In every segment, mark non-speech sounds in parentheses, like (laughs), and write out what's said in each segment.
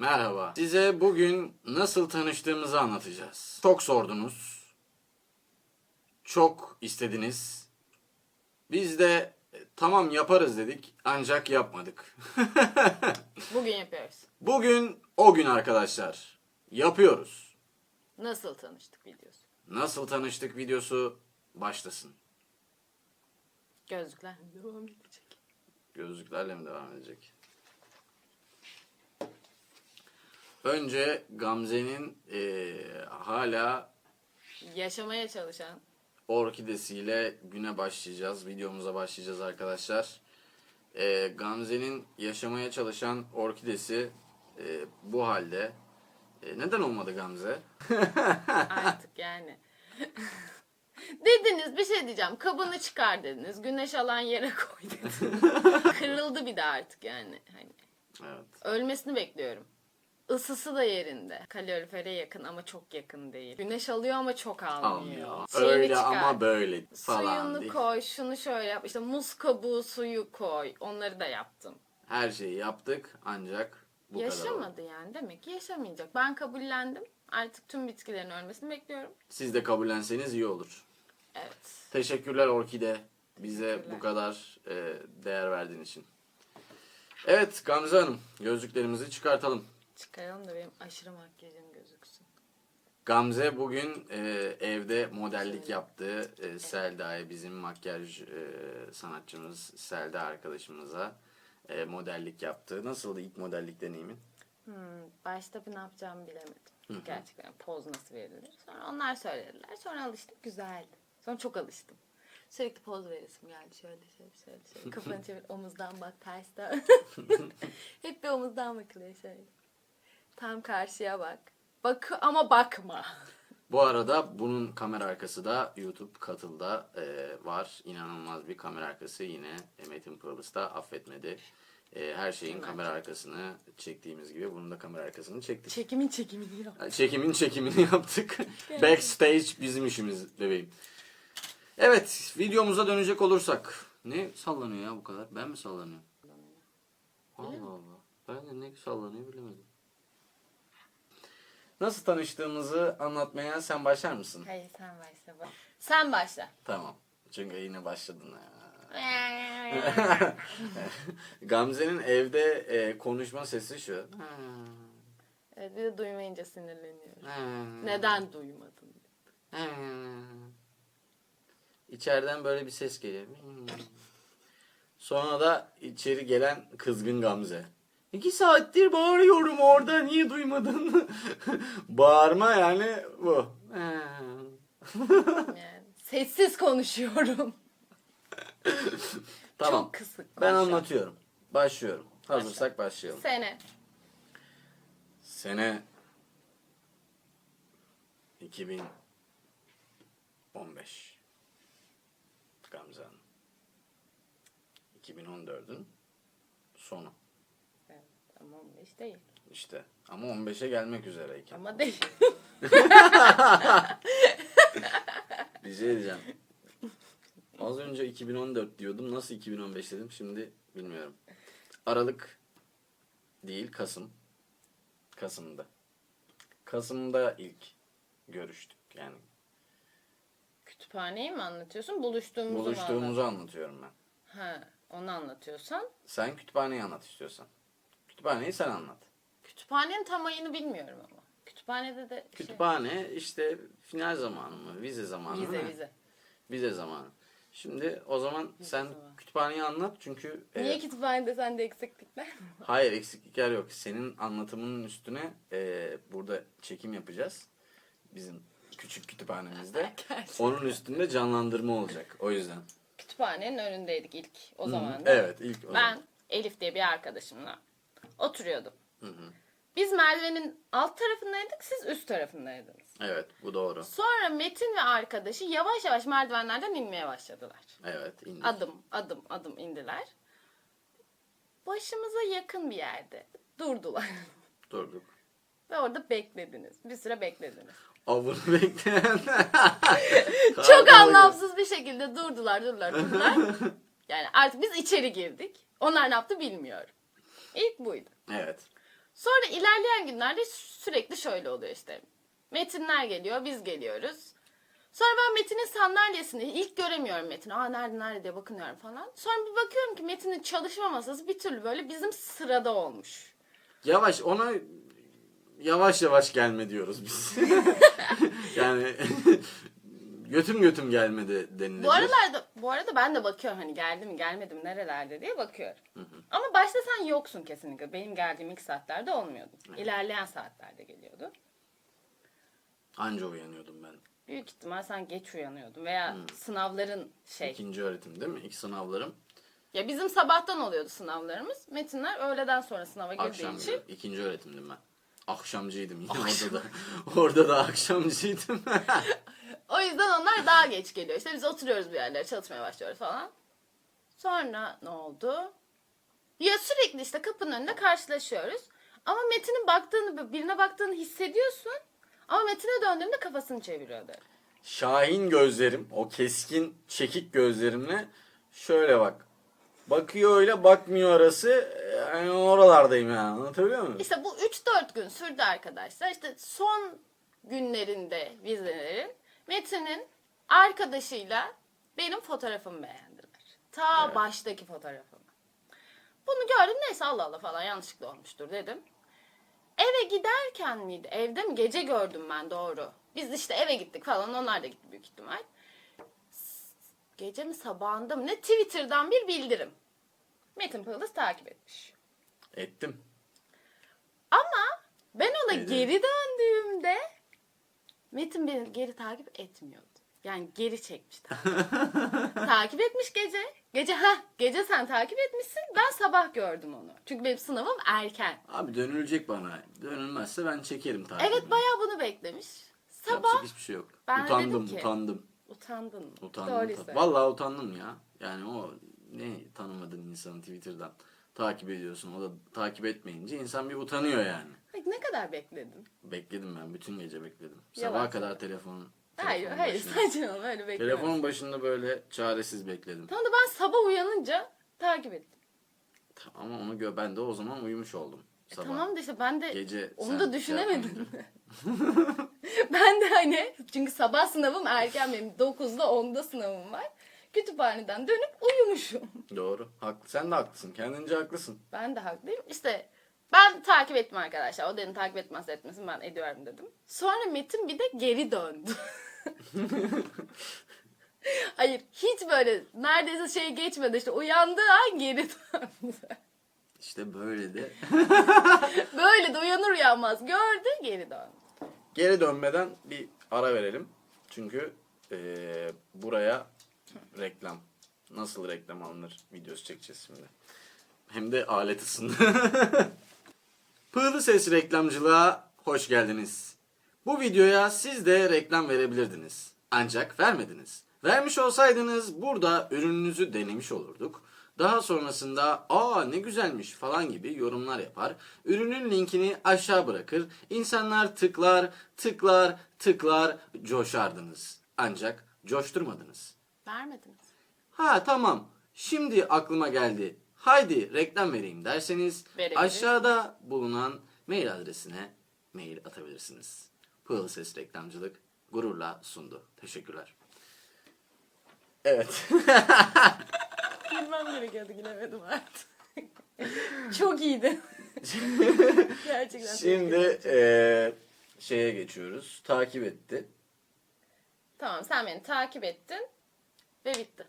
Merhaba. Size bugün nasıl tanıştığımızı anlatacağız. Çok sordunuz. Çok istediniz. Biz de e, tamam yaparız dedik ancak yapmadık. (laughs) Bugün yapıyoruz. Bugün o gün arkadaşlar. Yapıyoruz. Nasıl tanıştık videosu. Nasıl tanıştık videosu başlasın. Gözlükler devam edecek. Gözlüklerle mi devam edecek? Önce Gamze'nin eee, hala Yaşamaya çalışan orkidesiyle güne başlayacağız. Videomuza başlayacağız arkadaşlar. Eee, Gamze'nin yaşamaya çalışan orkidesi eee, bu halde. Eee, neden olmadı Gamze? (laughs) artık yani. (laughs) dediniz bir şey diyeceğim. Kabını çıkar dediniz. Güneş alan yere koy dediniz. (laughs) Kırıldı bir de artık yani. Hani Evet. ölmesini bekliyorum. Isısı da yerinde. Kalorifere yakın ama çok yakın değil. Güneş alıyor ama çok almıyor. Almıyor. Şeyini Öyle çıkar. ama böyle falan Suyunu değil. koy, şunu şöyle yap. İşte muz kabuğu suyu koy. Onları da yaptım. Her şeyi yaptık ancak bu kadar oldu. Yaşamadı yani. Demek ki yaşamayacak. Ben kabullendim. Artık tüm bitkilerin ölmesini bekliyorum. Siz de kabullenseniz iyi olur. Evet. Teşekkürler Orkide. Bize Teşekkürler. bu kadar e, değer verdiğin için. Evet Gamze Hanım gözlüklerimizi çıkartalım. Çıkaralım da benim aşırı makyajım gözüksün. Gamze bugün e, evde modellik yaptı. E, Selda'ya bizim makyaj e, sanatçımız Selda arkadaşımıza e, modellik yaptı. Nasıldı ilk modellik deneyimin? Hmm, başta bir ne yapacağımı bilemedim. Gerçekten poz nasıl verilir. Sonra onlar söylediler. Sonra alıştım. Güzeldi. Sonra çok alıştım. Sürekli poz veresim geldi. Şöyle şöyle şöyle. şöyle. Kafanı (laughs) çevir. Omuzdan bak. Tersten. (laughs) Hep bir omuzdan bakılıyor şöyle. Tam karşıya bak. Bak ama bakma. Bu arada bunun kamera arkası da YouTube katılda e, var. İnanılmaz bir kamera arkası yine Metin Pırlıs da affetmedi. E, her şeyin Hemen kamera arkasını çektiğimiz gibi bunun da kamera arkasını çektik. Çekimin çekimini yap. Çekimin çekimini yaptık. (laughs) Backstage bizim işimiz bebeğim. Evet videomuza dönecek olursak. Ne sallanıyor ya bu kadar? Ben mi sallanıyorum? Allah Allah. Ben de ne sallanıyor bilemedim. Nasıl tanıştığımızı anlatmaya sen başlar mısın? Hayır sen başla. Sen başla. Tamam. Çünkü yine başladın ya. (laughs) Gamze'nin evde e, konuşma sesi şu. evet, bir de duymayınca sinirleniyorum. Neden duymadın? İçeriden böyle bir ses geliyor. Sonra da içeri gelen kızgın Gamze. İki saattir bağırıyorum orada niye duymadın? (laughs) Bağırma yani bu. (laughs) Yani sessiz konuşuyorum. (laughs) tamam. Çok kısık. Ben anlatıyorum. Başlıyorum. Hazırsak başlayalım. Sene. Sene 2015. Gamze Hanım. 2014'ün sonu. Evet, ama 15 değil. İşte. Ama 15'e gelmek üzereyken. Ama değil. (laughs) Bir şey diyeceğim. Az önce 2014 diyordum. Nasıl 2015 dedim şimdi bilmiyorum. Aralık değil Kasım. Kasım'da. Kasım'da ilk görüştük. Yani Kütüphaneyi mi anlatıyorsun? Buluştuğumuzu mu buluştuğumuzu anlatıyorum ben. Ha, onu anlatıyorsan. Sen kütüphaneyi anlat istiyorsan. Kütüphaneyi sen anlat. Kütüphanenin tam ayını bilmiyorum ama. Kütüphanede de şey, Kütüphane işte final zamanı mı? Vize zamanı vize mı? vize. Vize zamanı. Şimdi o zaman sen zamanı. kütüphaneyi anlat çünkü e, Niye kütüphanede sende eksiklikler (laughs) hayır eksiklikler yok. Senin anlatımının üstüne e, burada çekim yapacağız. Bizim küçük kütüphanemizde. (laughs) Gerçekten. Onun üstünde canlandırma olacak. O yüzden. Kütüphanenin önündeydik ilk o zaman. Evet ilk o Ben zaman. Elif diye bir arkadaşımla oturuyordum. Hı hı. Biz merdivenin alt tarafındaydık, siz üst tarafındaydınız. Evet bu doğru. Sonra Metin ve arkadaşı yavaş yavaş merdivenlerden inmeye başladılar. Evet indik. Adım adım adım indiler. Başımıza yakın bir yerde durdular. (laughs) Durduk. ve orada beklediniz. Bir süre beklediniz. Avını bekleyen. (laughs) Çok anlamsız bir şekilde durdular durdular durdular. (laughs) yani artık biz içeri girdik. Onlar ne yaptı bilmiyorum. İlk buydu. Evet. Sonra ilerleyen günlerde sürekli şöyle oluyor işte. Metinler geliyor, biz geliyoruz. Sonra ben Metin'in sandalyesini ilk göremiyorum Metin'i. Aa nerede nerede diye bakınıyorum falan. Sonra bir bakıyorum ki Metin'in çalışma masası bir türlü böyle bizim sırada olmuş. Yavaş ona yavaş yavaş gelme diyoruz biz. (laughs) yani götüm götüm gelmedi denilebilir. Bu aralarda bu arada ben de bakıyorum hani geldi mi gelmedi mi nerelerde diye bakıyorum. Ama başta sen yoksun kesinlikle. Benim geldiğim ilk saatlerde olmuyordu. İlerleyen saatlerde geliyordu. Anca uyanıyordum ben. Büyük ihtimal sen geç uyanıyordun veya sınavların şey. İkinci öğretim değil mi? İlk sınavlarım Ya bizim sabahtan oluyordu sınavlarımız. Metinler öğleden sonra sınava girdiği akşam. için. İkinci öğretimdim ben. Akşamcıydım yine orada da. (laughs) Orada da akşamcıydım. (laughs) O yüzden onlar daha geç geliyor. İşte biz oturuyoruz bir yerlere çalışmaya başlıyoruz falan. Sonra ne oldu? Ya sürekli işte kapının önünde karşılaşıyoruz. Ama Metin'in baktığını, birine baktığını hissediyorsun. Ama Metin'e döndüğünde kafasını çeviriyordu. Şahin gözlerim, o keskin çekik gözlerimle şöyle bak. Bakıyor öyle bakmıyor arası. Yani oralardayım yani. Anlatabiliyor muyum? İşte bu 3-4 gün sürdü arkadaşlar. İşte son günlerinde vizelerin Metin'in arkadaşıyla benim fotoğrafımı beğendiler. Ta Evet. baştaki fotoğrafımı. Bunu gördüm neyse Allah Allah falan yanlışlıkla olmuştur dedim. Eve giderken miydi? Evde mi? Gece gördüm ben doğru. Biz işte eve gittik falan. Onlar da gitti büyük ihtimal. Gece mi sabahında mı ne? Twitter'dan bir bildirim. Metin Pıldız takip etmiş. Ettim. Ama ben ona Neydi? geri döndüğümde Metin beni geri takip etmiyordu. Yani geri çekmiş takip. (laughs) takip etmiş gece. Gece ha gece sen takip etmişsin. Ben sabah gördüm onu. Çünkü benim sınavım erken. Abi dönülecek bana. Dönülmezse ben çekerim takibini. Evet bayağı bunu beklemiş. Sabah Yapacak hiçbir şey yok. Ben utandım, ki- utandım. utandın mı? Utandım. Söyle. Vallahi utandım ya. Yani o ne tanımadığın insanı Twitter'dan takip ediyorsun. O da takip etmeyince insan bir utanıyor yani. Ay, Ne kadar bekledin? Bekledim ben. Bütün gece bekledim. Sabaha söyle. kadar telefon. Hayır telefonun hayır başında- saçmalama öyle beklemez. Telefonun başında böyle çaresiz bekledim. Tamam da ben sabah uyanınca takip ettim. Ama onu gö ben de o zaman uyumuş oldum. E Sabah. tamam da işte ben de Gece onu sen da şey düşünemedim. yapmayınca. (laughs) (laughs) ben de hani çünkü sabah sınavım erken benim 9'da 10'da sınavım var. Kütüphaneden dönüp uyumuşum. Doğru. Haklı. Sen de haklısın. Kendince haklısın. Ben de haklıyım. İşte ben takip ettim arkadaşlar. O dedim takip etmezse etmesin ben ediyorum dedim. Sonra Metin bir de geri döndü. (laughs) Hayır hiç böyle neredeyse şey geçmedi işte uyandığı an geri döndü. İşte böyle de. (laughs) Böyle de uyanır uyanmaz gördü geri döndü. Geri dönmeden bir ara verelim. Çünkü eee, buraya reklam. Nasıl reklam alınır videosu çekeceğiz şimdi. Hem de alet ısındı. (laughs) Pığlı Ses reklamcılığa hoş geldiniz. Bu videoya siz de reklam verebilirdiniz. Ancak vermediniz. Vermiş olsaydınız burada ürününüzü denemiş olurduk. Daha sonrasında aa ne güzelmiş falan gibi yorumlar yapar. Ürünün linkini aşağı bırakır. İnsanlar tıklar, tıklar, tıklar coşardınız. Ancak coşturmadınız. Vermediniz. Ha tamam. Şimdi aklıma geldi. Haydi reklam vereyim derseniz aşağıda bulunan mail adresine mail atabilirsiniz. Pığlı Ses Reklamcılık gururla sundu. Teşekkürler. Evet. (laughs) Bilmem gerekiyordu gülemedim artık. (laughs) Çok iyiydi. (laughs) Gerçekten. Şimdi eee, şeye geçiyoruz. Takip etti. Tamam sen beni takip ettin ve bitti.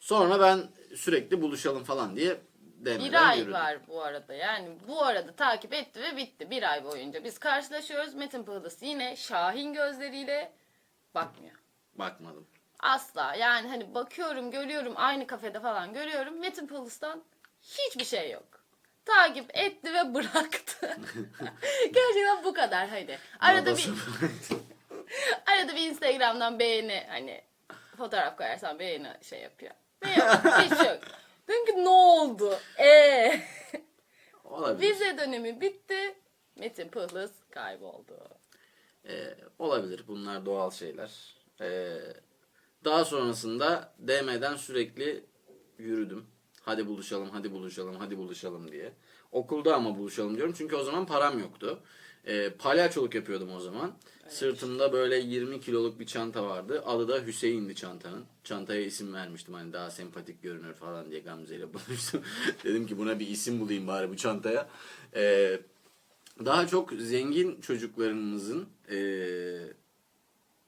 Sonra ben sürekli buluşalım falan diye demeler Bir ay yürüdüm. var bu arada. Yani bu arada takip etti ve bitti. Bir ay boyunca biz karşılaşıyoruz. Metin Pıhlıs yine Şahin gözleriyle bakmıyor. Bakmadım. Asla. Yani hani bakıyorum, görüyorum aynı kafede falan görüyorum. Metin Pıhlıs'tan hiçbir şey yok. Takip etti ve bıraktı. (laughs) Gerçekten bu kadar hani. Arada bir (laughs) arada bir Instagram'dan beğeni hani fotoğraf koyarsan beğeni şey yapıyor. Ve yok, hiç yok. Dedim ki ne oldu? Ee, Olabilir. vize dönemi bitti. Metin Pıhlız kayboldu. Ee, olabilir. Bunlar doğal şeyler. Ee, daha sonrasında DM'den sürekli yürüdüm. Hadi buluşalım, hadi buluşalım, hadi buluşalım diye. Okulda ama buluşalım diyorum. Çünkü o zaman param yoktu. E, palyaçoluk yapıyordum o zaman. Sırtımda böyle 20 kiloluk bir çanta vardı. Adı da Hüseyin'di çantanın. Çantaya isim vermiştim hani daha sempatik görünür falan diye Gamze ile (laughs) buluştum. Dedim ki buna bir isim bulayım bari bu çantaya. E, daha çok zengin çocuklarımızın e,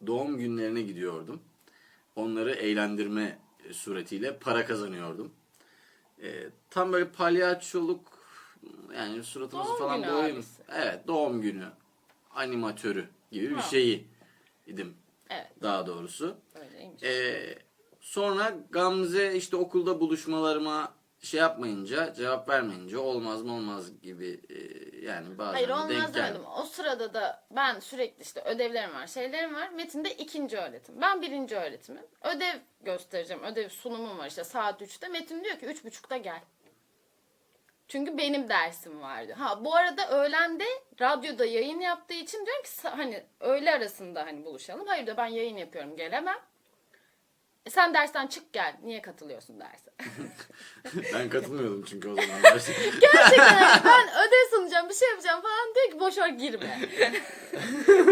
doğum günlerine gidiyordum. Onları eğlendirme suretiyle para kazanıyordum. E, tam böyle palyaçoluk yani suratımızı Doğum falan boyayım. Evet doğum günü animatörü gibi bir Ha. şeyi idim Evet daha doğrusu. öyleymiş. Ee, sonra Gamze işte okulda buluşmalarıma şey yapmayınca, cevap vermeyince olmaz mı olmaz gibi e, yani bazen Hayır olmaz denk demedim. O sırada da ben sürekli işte ödevlerim var, şeylerim var. Metin de ikinci öğretim. Ben birinci öğretimim. Ödev göstereceğim. Ödev sunumum var işte saat 3'te. Metin diyor ki üç buçukta gel. Çünkü benim dersim vardı. Ha bu arada öğlende radyoda yayın yaptığı için diyorum ki hani öğle arasında hani buluşalım. Hayır da ben yayın yapıyorum gelemem. E sen dersten çık gel. Niye katılıyorsun derse? (laughs) Ben katılmıyordum çünkü o zamanlar. (laughs) Gerçekten (laughs) ben ödev sunacağım bir şey yapacağım falan diyor ki boş ver girme.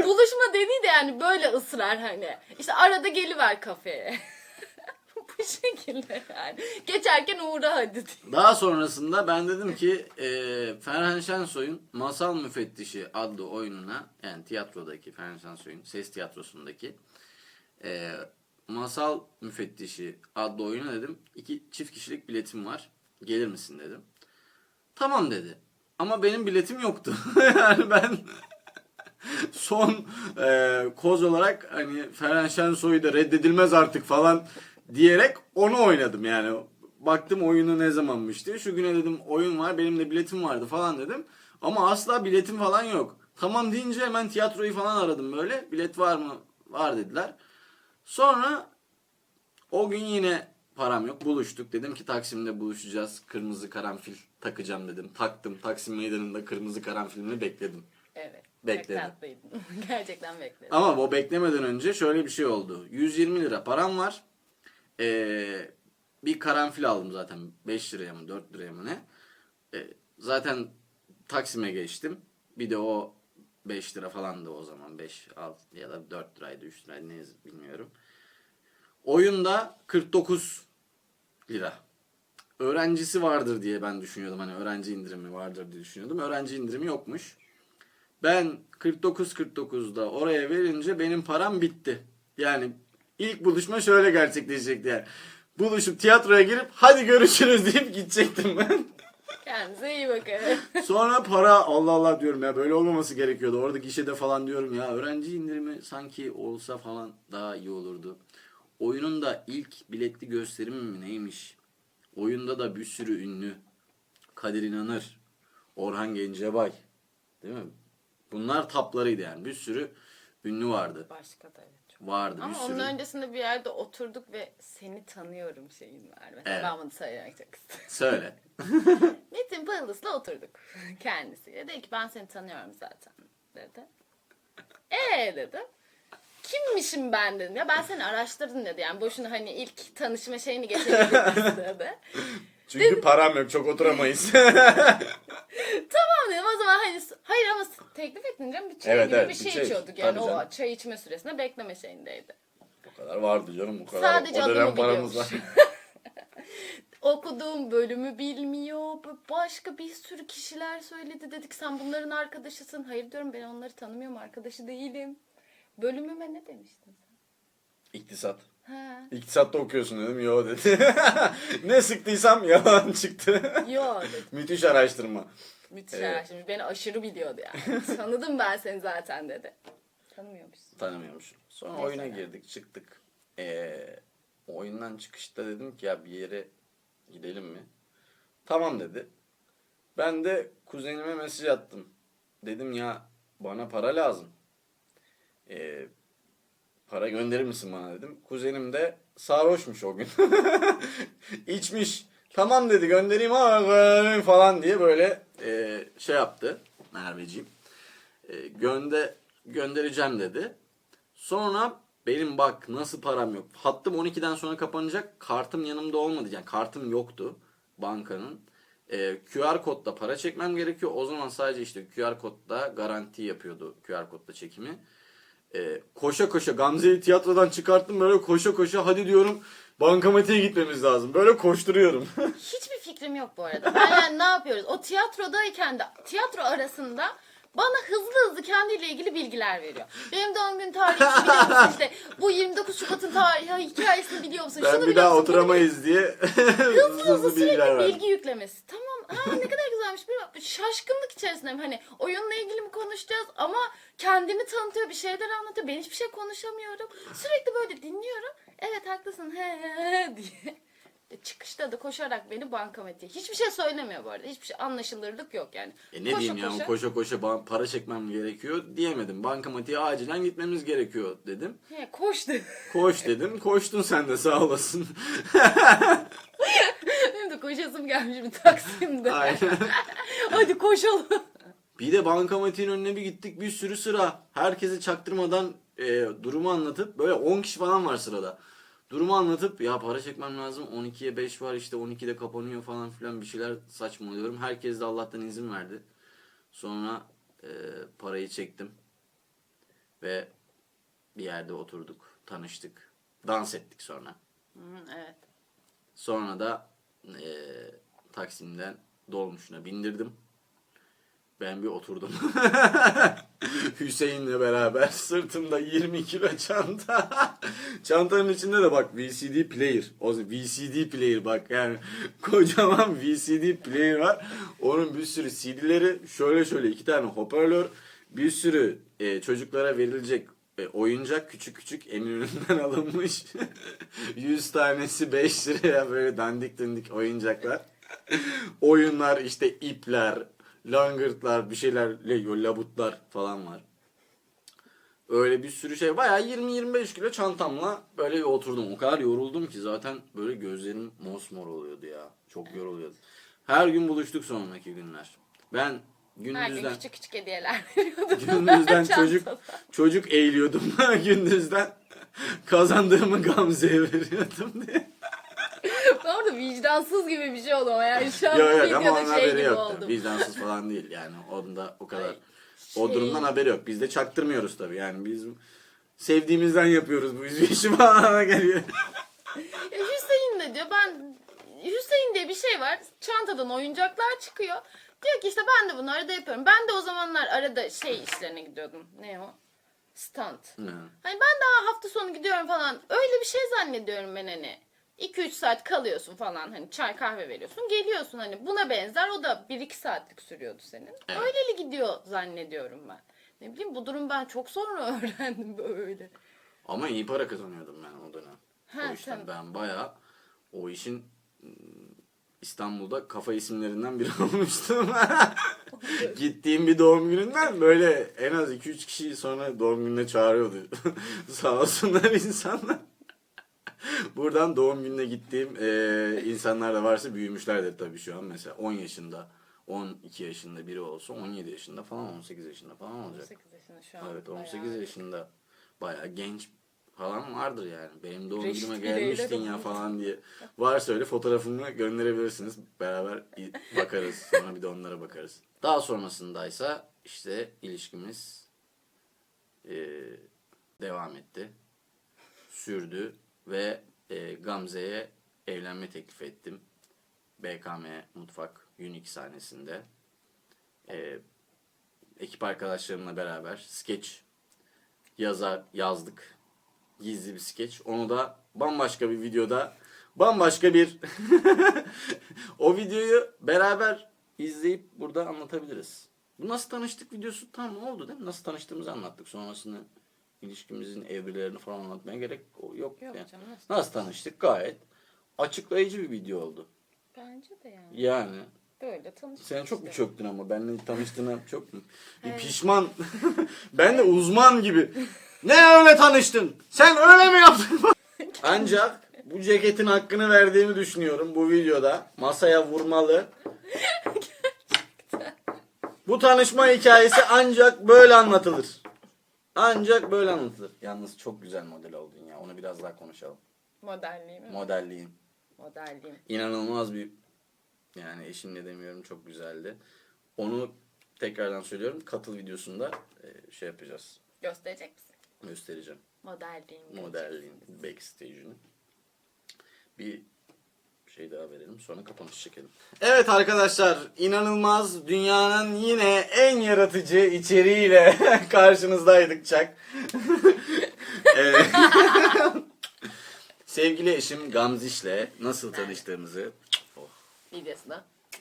Buluşma dediği de yani böyle ısrar hani. İşte arada geliver kafeye. Bu şekilde yani. Geçerken uğra hadi diye. Daha sonrasında ben dedim ki e, Ferhan Şensoy'un Masal Müfettişi adlı oyununa yani tiyatrodaki Ferhan Şensoy'un ses tiyatrosundaki e, Masal Müfettişi adlı oyuna dedim iki çift kişilik biletim var gelir misin dedim. Tamam dedi ama benim biletim yoktu. (laughs) yani ben (laughs) son e, koz olarak hani Ferhan Şensoy da reddedilmez artık falan diyerek onu oynadım yani. Baktım oyunu ne zamanmış diye. Şu güne dedim oyun var benim de biletim vardı falan dedim. Ama asla biletim falan yok. Tamam deyince hemen tiyatroyu falan aradım böyle. Bilet var mı? Var dediler. Sonra o gün yine param yok. Buluştuk. Dedim ki Taksim'de buluşacağız. Kırmızı karanfil takacağım dedim. Taktım. Taksim meydanında kırmızı karanfilimi bekledim. Evet. Bekledim. Çok. (laughs) Gerçekten bekledim. Ama o beklemeden önce şöyle bir şey oldu. 120 lira param var. Ee, bir karanfil aldım zaten. 5 liraya mı 4 liraya mı ne. Ee, zaten Taksim'e geçtim. Bir de o 5 lira falan da o zaman. 5 al ya da 4 liraydı 3 liraydı ne bilmiyorum. Oyunda 49 lira. Öğrencisi vardır diye ben düşünüyordum. Hani öğrenci indirimi vardır diye düşünüyordum. Öğrenci indirimi yokmuş. Ben 49.49'da oraya verince benim param bitti. Yani ilk buluşma şöyle gerçekleşecekti yani. Buluşup tiyatroya girip hadi görüşürüz deyip gidecektim ben. Kendinize iyi bakın. (laughs) Sonra para Allah Allah diyorum ya böyle olmaması gerekiyordu. Orada gişede falan diyorum ya öğrenci indirimi sanki olsa falan daha iyi olurdu. Oyunun da ilk biletli gösterimi mi neymiş? Oyunda da bir sürü ünlü. Kadir İnanır, Orhan Gencebay. Değil mi? Bunlar taplarıydı yani. Bir sürü ünlü vardı. Başka da Vardı bir Ama sürü. onun öncesinde bir yerde oturduk ve seni tanıyorum şeyin var. Mesela Evet. ben bunu söylemek çok istedim. Söyle. (laughs) Metin Pırlıs'la oturduk (laughs) kendisiyle. Dedi ki ben seni tanıyorum zaten dedi. Ee dedim. Kimmişim ben dedim. Ya ben seni araştırdım dedi. Yani boşuna hani ilk tanışma şeyini geçebiliriz (laughs) dedi. Çünkü param yok çok oturamayız. (laughs) (laughs) tamam dedim o zaman hani hayır ama teklif ettin canım bir çay Evet, gibi evet, bir bir şey çay. içiyorduk. Yani Tabii o canım. çay içme süresinde bekleme şeyindeydi. o kadar vardı canım o kadar. Sadece o dönem paramız var. biliyormuş. (laughs) Okuduğum bölümü bilmiyor. Başka bir sürü kişiler söyledi. Dedik sen bunların arkadaşısın. Hayır diyorum ben onları tanımıyorum. Arkadaşı değilim. Bölümüme ne demiştin İktisat. Ha. İktisatta okuyorsun dedim. Yo dedi. (laughs) ne sıktıysam yalan çıktı. Yo (laughs) dedim. Müthiş araştırma. Müthiş Evet. araştırmış. Beni aşırı biliyordu yani. (laughs) Tanıdım ben seni zaten dedi. Tanımıyormuşsun. Tanımıyormuşum. Sonra Neyse oyuna yani. girdik çıktık. Ee, oyundan çıkışta dedim ki ya bir yere gidelim mi? Tamam dedi. Ben de kuzenime mesaj attım. Dedim ya bana para lazım. Ee, para gönderir misin bana dedim. Kuzenim de sarhoşmuş o gün. (laughs) İçmiş. Tamam dedi göndereyim ama falan diye böyle e, şey yaptı Merveciğim. E, gönde göndereceğim dedi. Sonra benim bak nasıl param yok. Hattım 12'den sonra kapanacak. Kartım yanımda olmadı. Yani kartım yoktu bankanın. e, QR kodla para çekmem gerekiyor. O zaman sadece işte QR kodla garanti yapıyordu QR kodla çekimi. E, koşa koşa Gamze'yi tiyatrodan çıkarttım böyle koşa koşa hadi diyorum bankamatiğe gitmemiz lazım. Böyle koşturuyorum. (laughs) Hiçbir fikrim yok bu arada. Ben yani ne yapıyoruz? O tiyatrodayken de tiyatro arasında bana hızlı hızlı kendiyle ilgili bilgiler veriyor. Benim doğum gün tarihimi biliyor musun? (laughs) İşte bu 29 Şubat'ın tarihi hikayesini biliyor musun? ben Şunu bir biliyor daha musun? Bunu oturamayız diye (laughs) hızlı hızlı bilgiler sürekli bilgi yüklemesi. Tamam ha ne kadar güzelmiş. Bir şaşkınlık içerisindeyim. Hani oyunla ilgili mi konuşacağız ama kendini tanıtıyor bir şeyler anlatıyor. Ben hiçbir şey konuşamıyorum. Sürekli böyle dinliyorum. Evet haklısın he he he diye. Çıkışta da koşarak beni bankamatiğe. Hiçbir şey söylemiyor bu arada. Hiçbir şey anlaşılırlık yok yani. E ne Koşa diyeyim ya koşa. koşa koşa ba- para çekmem gerekiyor diyemedim. Bankamatiğe acilen gitmemiz gerekiyor dedim. He, koş dedi. Koş dedim. Koştun sen de sağ olasın. (laughs) (laughs) Benim de koşasım gelmiş bir Taksim'de. Aynen. (laughs) Hadi koşalım. Bir de bankamatiğin önüne bir gittik bir sürü sıra. Herkese çaktırmadan e, durumu anlatıp böyle 10 kişi falan var sırada. Durumu anlatıp ya para çekmem lazım 12'ye 5 var işte 12'de kapanıyor falan filan bir şeyler saçmalıyorum. Herkes de Allah'tan izin verdi. Sonra e, parayı çektim. Ve bir yerde oturduk, tanıştık. Dans ettik sonra. Evet. Sonra da e, Taksim'den dolmuşuna bindirdim. Ben bir oturdum. (laughs) Hüseyin'le beraber sırtımda 20 kilo çanta. (laughs) Çantanın içinde de bak VCD player. O VCD player bak yani (laughs) kocaman VCD player var. Onun bir sürü CD'leri şöyle şöyle iki tane hoparlör. Bir sürü e, çocuklara verilecek e, oyuncak küçük küçük Eminönü'nden (laughs) alınmış. (laughs) 100 tanesi 5 liraya böyle dandik dandik oyuncaklar. Oyunlar işte ipler, langırtlar, bir şeyler, lego, labutlar falan var. Öyle bir sürü şey. Bayağı 20-25 kilo çantamla böyle bir oturdum. O kadar yoruldum ki zaten böyle gözlerim mosmor oluyordu ya. Çok yoruluyordu. Her gün buluştuk sonraki günler. Ben Her gün gündüzden küçük küçük hediyeler (laughs) veriyordum. gündüzden çocuk çocuk eğliyordum. (laughs) gündüzden kazandığımı Gamze'ye veriyordum diye. (laughs) Orada vicdansız gibi bir şey oldum ama yani şu an Yok bu yok ama videoda onun şey haberi gibi yok. oldum. Vicdansız falan değil yani. Onda o kadar. Ay, O şey- durumdan haberi yok. Biz de çaktırmıyoruz tabii. Yani biz sevdiğimizden yapıyoruz bu işi falan geliyor. Ya Hüseyin de diyor ben Hüseyin diye bir şey var. Çantadan oyuncaklar çıkıyor. Diyor ki işte ben de bunu arada yapıyorum. Ben de o zamanlar arada şey işlerine gidiyordum. Ne o? Stand. Ne? Hani ben daha hafta sonu gidiyorum falan. Öyle bir şey zannediyorum ben hani. 2-3 saat kalıyorsun falan hani çay kahve veriyorsun geliyorsun hani buna benzer o da 1-2 saatlik sürüyordu senin. Evet. Öyleli gidiyor zannediyorum ben. Ne bileyim bu durum ben çok sonra (laughs) öğrendim böyle. Ama iyi para kazanıyordum ben o dönem. Ha, o işten sen- ben bayağı o işin İstanbul'da kafa isimlerinden biri (laughs) olmuştum. (laughs) Gittiğim bir doğum gününden böyle en az 2-3 kişiyi sonra doğum gününe çağırıyordu. (laughs) Sağ olsunlar insanlar. Buradan doğum gününe gittiğim e, insanlar da varsa büyümüşlerdir tabii şu an. Mesela 10 yaşında, 12 yaşında biri olsa 17 yaşında falan 18 yaşında falan olacak. 18 yaşında şu an. Evet 18 bayağı. yaşında bayağı genç falan vardır yani. Benim doğum Reşit günüme gelmiştin ya falan diye. Varsa öyle fotoğrafımı gönderebilirsiniz. Beraber bakarız. Sonra bir de onlara bakarız. Daha sonrasındaysa işte ilişkimiz eee, devam etti. Sürdü ve eee, Gamze'ye evlenme teklif ettim. BKM Mutfak Unique sahnesinde. Eee ekip arkadaşlarımla beraber skeç yazar yazdık. Gizli bir skeç. Onu da bambaşka bir videoda bambaşka bir (laughs) o videoyu beraber izleyip burada anlatabiliriz. Bu nasıl tanıştık videosu tam oldu değil mi? Nasıl tanıştığımızı anlattık. Sonrasında ilişkimizin evrilerini falan anlatmaya gerek yok. Yok yani. canım, nasıl- Nasıl tanıştık? Gayet açıklayıcı bir video oldu. Bence de yani. Yani Böyle tanıştık. sen çok mu çöktün ama benimle tanıştığına çok mu? Bir Evet. pişman. (laughs) ben de uzman gibi. Ne öyle tanıştın? Sen öyle mi yaptın? (laughs) Ancak bu ceketin hakkını verdiğimi düşünüyorum bu videoda. Masaya vurmalı. Bu tanışma hikayesi ancak böyle anlatılır. Ancak böyle anlatılır. Yalnız çok güzel model oldun ya. Onu biraz daha konuşalım. Modelliğim. Modelliğin. Modelliğim. İnanılmaz bir Yani eşimle demiyorum çok güzeldi. Onu tekrardan söylüyorum. Katıl videosunda e, şey yapacağız. Gösterecek misin? Göstereceğim. Modelliğin. Modelliğin backstage'ini. Bir şey daha verelim sonra kapanış çekelim. Evet arkadaşlar inanılmaz dünyanın yine en yaratıcı içeriğiyle (laughs) karşınızdaydık Çak. (laughs) Ee, (laughs) Sevgili eşim Gamziş'le nasıl tanıştığımızı Videosunu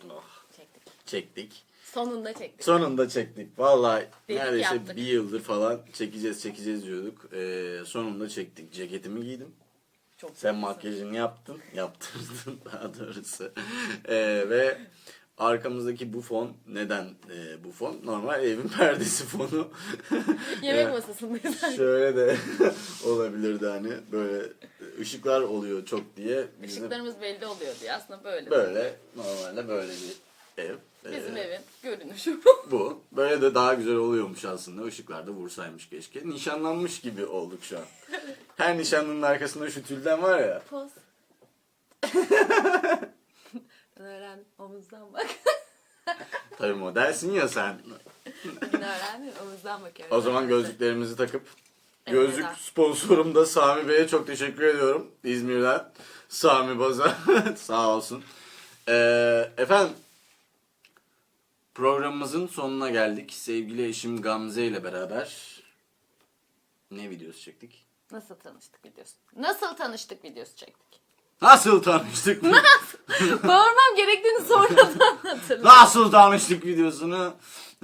oh, çektik. çektik. Sonunda çektik. Sonunda çektik. Vallahi Dedik neredeyse yaptık. bir yıldır falan çekeceğiz çekeceğiz diyorduk. Ee, sonunda çektik. Ceketimi giydim. Çok Sen güzel. makyajını yaptın. Yaptırdın (laughs) daha doğrusu. Ee, ve arkamızdaki bu fon neden e, bu fon? Normal evin (laughs) perdesi fonu. Yemek. Masasındayız. (laughs) Şöyle de (laughs) olabilirdi hani böyle ışıklar oluyor çok diye. Bizim Işıklarımız belli oluyor diye aslında böyle. böyle normalde böyle bir ev. Bizim Ee, evin görünüşü bu. (laughs) Böyle de daha güzel oluyormuş aslında. Işıklar da vursaymış keşke. Nişanlanmış gibi olduk şu an. Her nişanlının arkasında şu tülden var ya. Poz. öğrendim. Omuzdan bak. Tabii modelsin ya sen. Bugün öğrendim. Omuzdan bakıyorum. O zaman gözlüklerimizi takıp gözlük evet. sponsorum da Sami Bey'e çok teşekkür ediyorum. İzmir'den Sami Baza (laughs) sağ olsun. Ee, efendim programımızın sonuna geldik. Sevgili eşim Gamze ile beraber ne videosu çektik? Nasıl tanıştık videosu? Nasıl tanıştık videosu çektik. Nasıl tanıştık? (laughs) Bağırmam gerektiğini sonradan (laughs) hatırladım. Nasıl tanıştık videosunu? (laughs)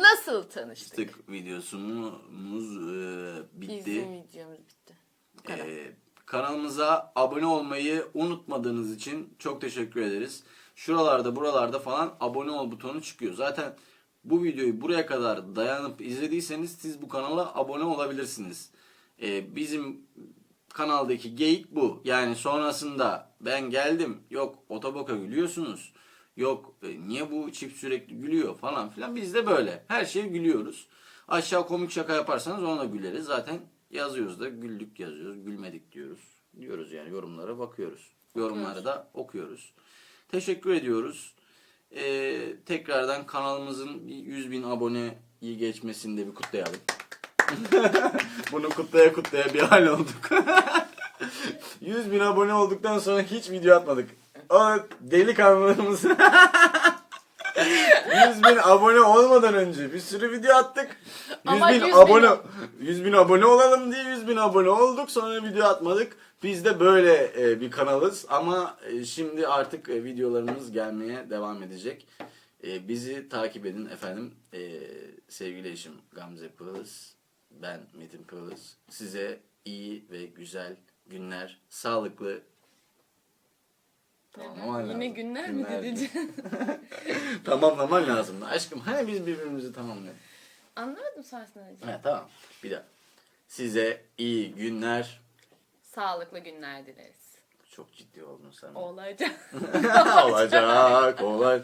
Nasıl tanıştık? Tık videosumuz e, bitti. Bizim videomuz bitti. Bu kadar. Ee, kanalımıza abone olmayı unutmadığınız için çok teşekkür ederiz. Şuralarda buralarda falan abone ol butonu çıkıyor. Zaten bu videoyu buraya kadar dayanıp izlediyseniz siz bu kanala abone olabilirsiniz. Ee, bizim kanaldaki geyik bu. Yani sonrasında ben geldim yok otoboka gülüyorsunuz. Yok e, niye bu çift sürekli gülüyor falan filan. Biz de böyle. Her şeye gülüyoruz. Aşağı komik şaka yaparsanız ona güleriz. Zaten yazıyoruz da güldük yazıyoruz. Gülmedik diyoruz. Diyoruz yani yorumlara bakıyoruz. Yorumları da okuyoruz. Teşekkür ediyoruz. Ee, tekrardan kanalımızın bir 100 bin aboneyi geçmesini de bir kutlayalım. (laughs) Bunu kutlaya kutlaya bir hal olduk. (laughs) 100 bin abone olduktan sonra hiç video atmadık. O delikanlılığımız. (laughs) 100 bin abone olmadan önce bir sürü video attık. 100 Ama bin 100 bin abone o- 100 bin abone olalım diye 100 bin abone olduk sonra video atmadık. Biz de böyle e, bir kanalız ama e, şimdi artık e, videolarımız gelmeye devam edecek. E, bizi takip edin efendim. E, sevgili eşim Gamze Kılıç, ben Metin Kılıç. Size iyi ve güzel günler, sağlıklı Tamamlaman Yine lazım. günler mi Günler. dedin? (laughs) tamamlaman lazım. Aşkım hani biz birbirimizi tamamlayalım. Anlamadım sonrasında diyeceğim. Ha, tamam. Bir daha. Size iyi günler. Sağlıklı günler dileriz. Çok ciddi oldun sen. Olacak. (laughs) Olacak, olay.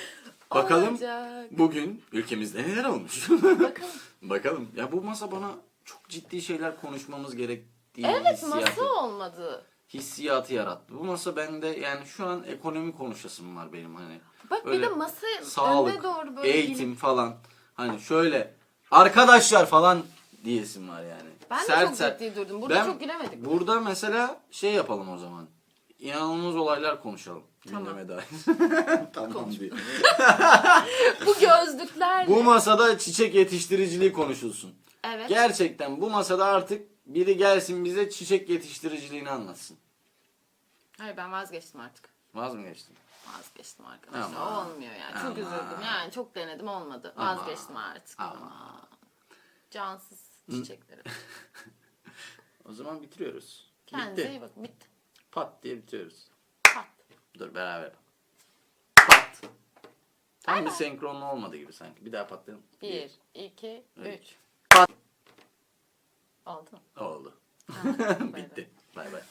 (laughs) Bakalım Olacak. bugün ülkemizde neler olmuş. Bakalım. Bakalım. Ya bu masa bana çok ciddi şeyler konuşmamız gerektiği Evet hissiyatı, masa olmadı. hissiyatı yarattı. Bu masa bende yani şu an ekonomi konuşasım var benim hani. Bak bir Öyle de masa önüne Sağlık, doğru böyle eğitim falan. Hani şöyle arkadaşlar falan diyesim var yani. Ben de çok ciddi durdum. Burada Ben- çok gülemedik. Burada mesela şey yapalım o zaman. İnanılmaz olaylar konuşalım. Tamam. Gündeme dair. (laughs) tamam. (laughs) Bu gözlüklerle. Bu masada çiçek yetiştiriciliği konuşulsun. evet. Gerçekten bu masada artık biri gelsin bize çiçek yetiştiriciliğini anlatsın. Hayır ben vazgeçtim artık. Vaz mı geçtin? Vazgeçtim arkadaşlar. Ama. Olmuyor yani. Çok Ama. üzüldüm. Yani çok denedim olmadı. Ama. Vazgeçtim artık. Ama. Cansız çiçekleri. (laughs) O zaman bitiriyoruz. Kendinize Bitti. iyi bakın. Bitti. Pat diye bitiriyoruz. Pat. Dur beraber. Pat. Tam bir senkronlu olmadı gibi sanki. Bir daha patlayalım. Bir, iki, üç. Pat. Oldu? Oldu. Ha. (laughs) Bitti. Bay bay.